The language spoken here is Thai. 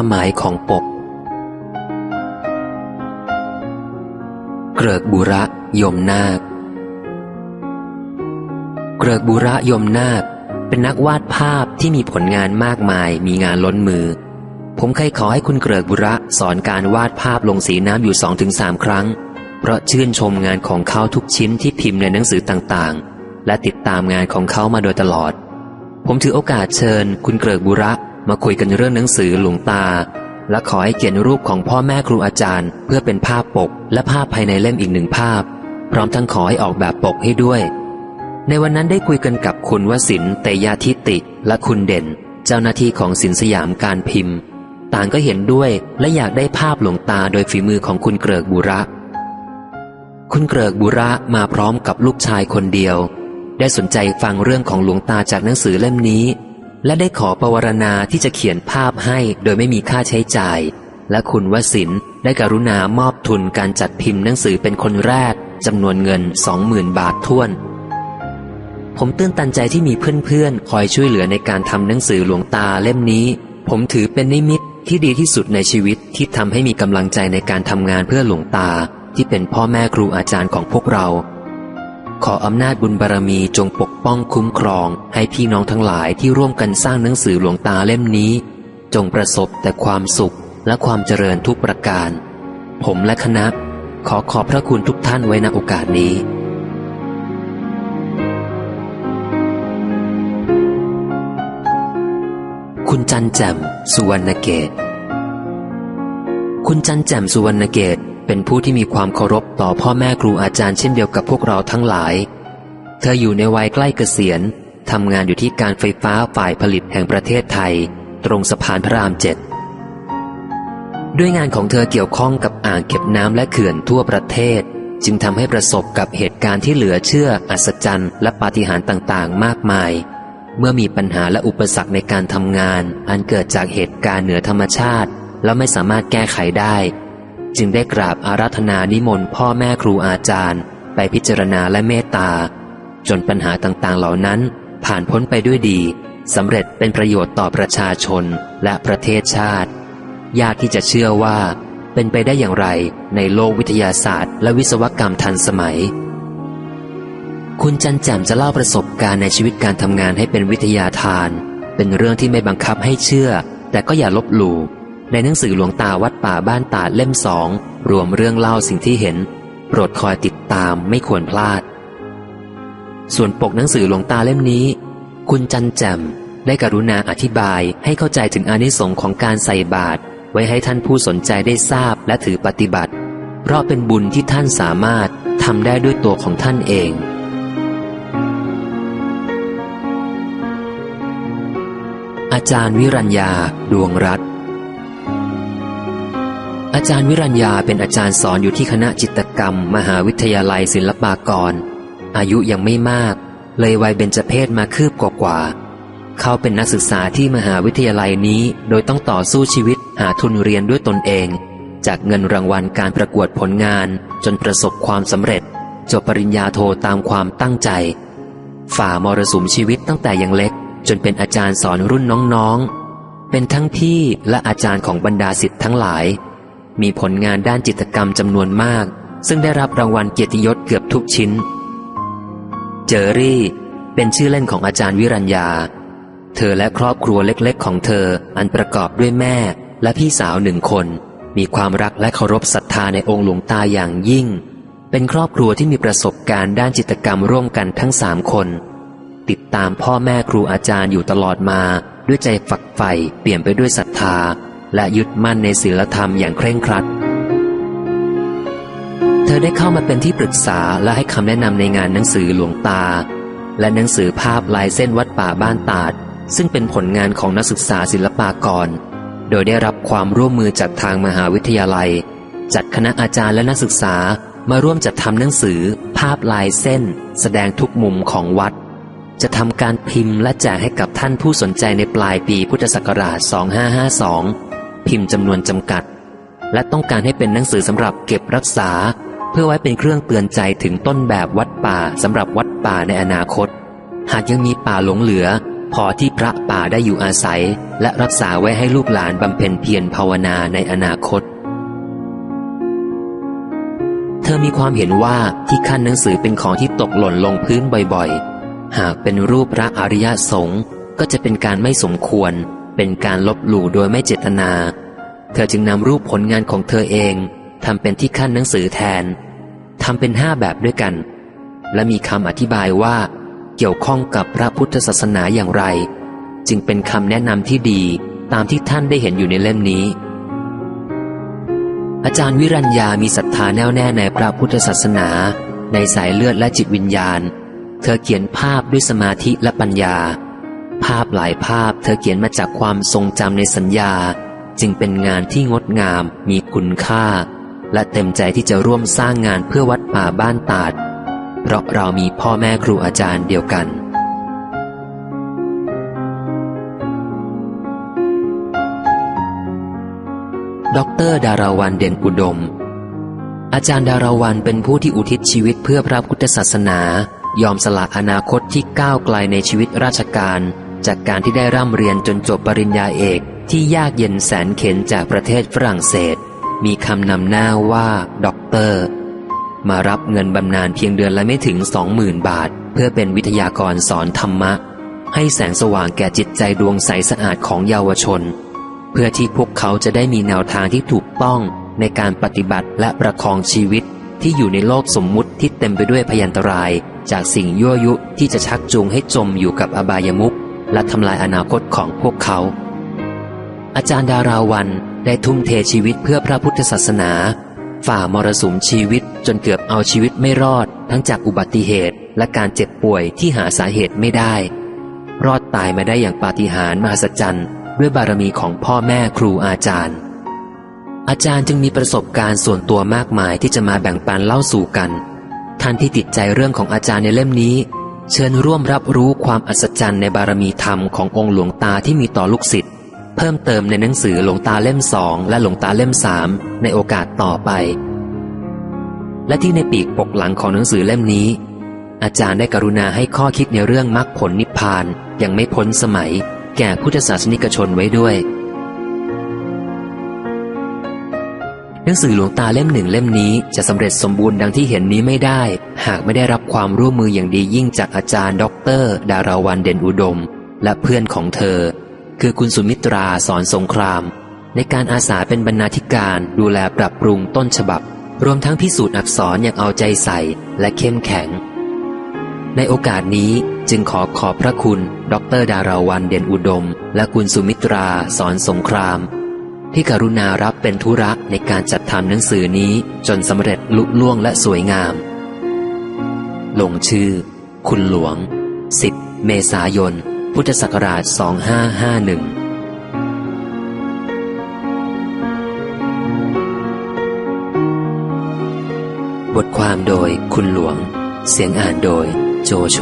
ความหมายของปก เกริกบุระยมนาค เกริกบุระยมนาค เป็นนักวาดภาพที่มีผลงานมากมายมีงานล้นมือ ผมเคยขอให้คุณเกริกบุระสอนการวาดภาพลงสีน้ำอยู่สองถึงสามครั้ง เพราะชื่นชมงานของเขาทุกชิ้นที่พิมพ์ในหนังสือต่างๆ และติดตามงานของเขามาโดยตลอด ผมถือโอกาสเชิญคุณเกริกบุระ มาคุยกันเรื่องหนังสือหลวงตา และขอให้เขียนรูปของพ่อแม่ครูอาจารย์ เพื่อเป็นภาพปก และภาพภายในเล่มอีกหนึ่งภาพ พร้อมทั้งขอให้ออกแบบปกให้ด้วย ในวันนั้นได้คุยกันกับคุณวสินเตยาทิติ และคุณเด่น เจ้าหน้าที่ของสินสยามการพิมพ์ ต่างก็เห็นด้วยและอยากได้ภาพหลวงตาโดยฝีมือของคุณเกริกบุระ คุณเกริกบุระมาพร้อมกับลูกชายคนเดียว ได้สนใจฟังเรื่องของหลวงตาจากหนังสือเล่มนี้ และได้ขอปวารณาที่จะเขียนภาพให้โดยไม่มีค่าใช้จ่าย และคุณวสินได้กรุณามอบทุนการจัดพิมพ์หนังสือเป็นคนแรกจำนวนเงินสองหมื่นบาทท้วน ผมตื้นตันใจที่มีเพื่อนๆ คอยช่วยเหลือในการทำหนังสือหลวงตาเล่มนี้ ผมถือเป็นนิมิตที่ดีที่สุดในชีวิตที่ทำให้มีกำลังใจในการทำงานเพื่อหลวงตา ที่เป็นพ่อแม่ครูอาจารย์ของพวกเรา ขออำนาจบุญบารมีจงปกป้องคุ้มครอง ให้พี่น้องทั้งหลายที่ร่วมกันสร้างหนังสือหลวงตาเล่มนี้ จงประสบแต่ความสุขและความเจริญทุกประการ ผมและคณะ ขอขอบพระคุณทุกท่านไว้ณโอกาสนี้คุณจันแจ่มสุวรรณเกต คุณจันแจ่มสุวรรณเกต เป็นผู้ที่มีความเคารพต่อพ่อแม่ครูอาจารย์เช่นเดียวกับพวกเราทั้งหลาย เธออยู่ในวัยใกล้เกษียณทำงานอยู่ที่การไฟฟ้าฝ่ายผลิตแห่งประเทศไทย ตรงสะพานพระรามเจ็ดด้วยงานของเธอเกี่ยวข้องกับอ่างเก็บน้ำและเขื่อนทั่วประเทศ จึงทำให้ประสบกับเหตุการณ์ที่เหลือเชื่อ อัศจรรย์ และปาฏิหาริย์ต่างๆ มากมาย เมื่อมีปัญหาและอุปสรรคในการทำงาน อันเกิดจากเหตุการณ์เหนือธรรมชาติ แล้วไม่สามารถแก้ไขได้ จึงได้กราบอาราธนานิมนต์พ่อแม่ครูอาจารย์ ไปพิจารณาและเมตตา จนปัญหาต่างๆเหล่านั้น ผ่านพ้นไปด้วยดีสำเร็จเป็นประโยชน์ต่อประชาชนและประเทศชาติ ยากที่จะเชื่อว่า เป็นไปได้อย่างไรในโลกวิทยาศาสตร์ และวิศวกรรมทันสมัย คุณจันแจ่มจะเล่าประสบการณ์ในชีวิตการทำงานให้เป็นวิทยาทาน เป็นเรื่องที่ไม่บังคับให้เชื่อ แต่ก็อย่าลบหลู่ ในหนังสือหลวงตาวัดป่าบ้านตาดเล่มสองรวมเรื่องเล่าสิ่งที่เห็น โปรดคอยติดตามไม่ควรพลาด ส่วนปกหนังสือหลวงตาเล่มนี้ คุณจันแจมได้กรุณาอธิบายให้เข้าใจถึงอนิสงส์ของการใส่บาตรไว้ให้ท่านผู้สนใจได้ทราบและถือปฏิบัติ เพราะเป็นบุญที่ท่านสามารถทำได้ด้วยตัวของท่านเองอาจารย์วิรัญญา ดวงรัต อาจารย์วิรัญญาเป็นอาจารย์สอนอยู่ที่คณะจิตกรรม มหาวิทยาลัยศิลปากร อายุยังไม่มาก เลยวัยเบญจเพศมาคืบกว่าๆเขาเป็นนักศึกษาที่มหาวิทยาลัยนี้โดยต้องต่อสู้ชีวิตหาทุนเรียนด้วยตนเอง จากเงินรางวัลการประกวดผลงานจนประสบความสำเร็จ จบปริญญาโทตามความตั้งใจ ฝ่ามรสุมชีวิตตั้งแต่ยังเล็ก จนเป็นอาจารย์สอนรุ่นน้องๆ เป็นทั้งพี่และอาจารย์ของบรรดาศิษย์ทั้งหลาย มีผลงานด้านจิตกรรมจำนวนมาก ซึ่งได้รับรางวัลเกียรติยศเกือบทุกชิ้น เจอรี่ เป็นชื่อเล่นของอาจารย์วิรัญญา เธอและครอบครัวเล็กๆ ของเธออันประกอบด้วยแม่และพี่สาวหนึ่งคน มีความรักและเคารพศรัทธาในองค์หลวงตาอย่างยิ่ง เป็นครอบครัวที่มีประสบการณ์ด้านจิตกรรมร่วมกันทั้งสามคน ติดตามพ่อแม่ครูอาจารย์อยู่ตลอดมาด้วยใจฝักใฝ่เปลี่ยนไปด้วยศรัทธา และยึดมั่นในศีลธรรมอย่างเคร่งครัด เธอได้เข้ามาเป็นที่ปรึกษาและให้คำแนะนำในงานหนังสือหลวงตา และหนังสือภาพลายเส้นวัดป่าบ้านตาด ซึ่งเป็นผลงานของนักศึกษาศิลปากร โดยได้รับความร่วมมือจากทางมหาวิทยาลัย จัดคณะอาจารย์และนักศึกษามาร่วมจัดทำหนังสือ ภาพลายเส้น แสดงทุกมุมของวัด จะทำการพิมพ์และแจกให้กับท่านผู้สนใจในปลายปีพุทธศักราช 2552 พิมพ์จำนวนจำกัด และต้องการให้เป็นหนังสือสำหรับเก็บรักษา เพื่อไว้เป็นเครื่องเตือนใจถึงต้นแบบวัดป่าสำหรับวัดป่าในอนาคต หากยังมีป่าหลงเหลือ พอที่พระป่าได้อยู่อาศัย และรักษาไว้ให้ลูกหลานบำเพ็ญเพียรภาวนาในอนาคต เธอมีความเห็นว่าที่ขั้นหนังสือเป็นของที่ตกหล่นลงพื้นบ่อยๆ หากเป็นรูปพระอริยสงฆ์ก็จะเป็นการไม่สมควร เป็นการลบหลู่โดยไม่เจตนา เธอจึงนำรูปผลงานของเธอเองทำเป็นที่ขั้นหนังสือแทนทำเป็นห้าแบบด้วยกัน และมีคำอธิบายว่า เกี่ยวข้องกับพระพุทธศาสนาอย่างไร จึงเป็นคำแนะนำที่ดีตามที่ท่านได้เห็นอยู่ในเล่มนี้ อาจารย์วิรัญญามีศรัทธาแน่วแน่ในพระพุทธศาสนา ในสายเลือดและจิตวิญญาณ เธอเขียนภาพด้วยสมาธิและปัญญา ภาพหลายภาพเธอเขียนมาจากความทรงจำในสัญญา จึงเป็นงานที่งดงาม มีคุณค่า และเต็มใจที่จะร่วมสร้างงานเพื่อวัดป่าบ้านตาด เพราะเรามีพ่อแม่ครูอาจารย์เดียวกันดอกเตอรดาราวันเด่นอุดม อาจารย์ดาราวันเป็นผู้ที่อุทิศชีวิตเพื่อพระพุทธศาสนา ยอมสละอนาคตที่ก้าวไกลในชีวิตราชการ จากการที่ได้ร่ำเรียนจนจบปริญญาเอกที่ยากเย็นแสนเข็นจากประเทศฝรั่งเศส มีคำนำหน้าว่าด็อกเตอร์ มารับเงินบำนาญเพียงเดือนละไม่ถึงสองหมื่นบาท เพื่อเป็นวิทยากรสอนธรรมะ ให้แสงสว่างแก่จิตใจดวงใสสะอาดของเยาวชน เพื่อที่พวกเขาจะได้มีแนวทางที่ถูกต้องในการปฏิบัติและประคองชีวิตที่อยู่ในโลกสมมุติที่เต็มไปด้วยพยันตราย จากสิ่งยั่วยุที่จะชักจูงให้จมอยู่กับอบายมุ และทำลายอนาคตของพวกเขา อาจารย์ดาราวันได้ทุ่มเทชีวิตเพื่อพระพุทธศาสนา ฝ่ามรสุมชีวิตจนเกือบเอาชีวิตไม่รอด ทั้งจากอุบัติเหตุและการเจ็บป่วยที่หาสาเหตุไม่ได้ รอดตายมาได้อย่างปาฏิหาริย์มหัศจรรย์ด้วยบารมีของพ่อแม่ครูอาจารย์ อาจารย์จึงมีประสบการณ์ส่วนตัวมากมายที่จะมาแบ่งปันเล่าสู่กันท่านที่ติดใจเรื่องของอาจารย์ในเล่มนี้ เชิญร่วมรับรู้ความอัศจรรย์ในบารมีธรรมขององค์หลวงตาที่มีต่อลูกศิษย์เพิ่มเติมในหนังสือหลวงตาเล่มสองและหลวงตาเล่มสามในโอกาสต่อไป และที่ในปีกปกหลังของหนังสือเล่มนี้ อาจารย์ได้กรุณาให้ข้อคิดในเรื่องมรรคผลนิพพานยังไม่พ้นสมัย แก่พุทธศาสนิกชนไว้ด้วย นังสือหลวงตาเล่มหนึ่งเล่มนี้จะสำเร็จสมบูรณ์ดังที่เห็นนี้ไม่ได้ หากไม่ได้รับความร่วมมืออย่างดียิ่งจากอาจารย์ด็อกเตอร์ดาราวันเด่นอุดม และเพื่อนของเธอ คือคุณสุมิตราสอนสงคราม ในการอาสาเป็นบรรณาธิการดูแลปรับปรุงต้นฉบับ รวมทั้งพิสูจน์อักษรอย่างเอาใจใส่และเข้มแข็ง ในโอกาสนี้จึงขอขอบพระคุณ ดร ดาราวันเด่นอุดม และคุณสุมิตราสอนสงคราม ที่กรุณารับเป็นธุระในการจัดทำหนังสือนี้จนสำเร็จลุล่วงและสวยงาม ลงชื่อ คุณหลวง 10 เมษายน พุทธศักราช 2551บทความโดยคุณหลวง เสียงอ่านโดยโจโฉ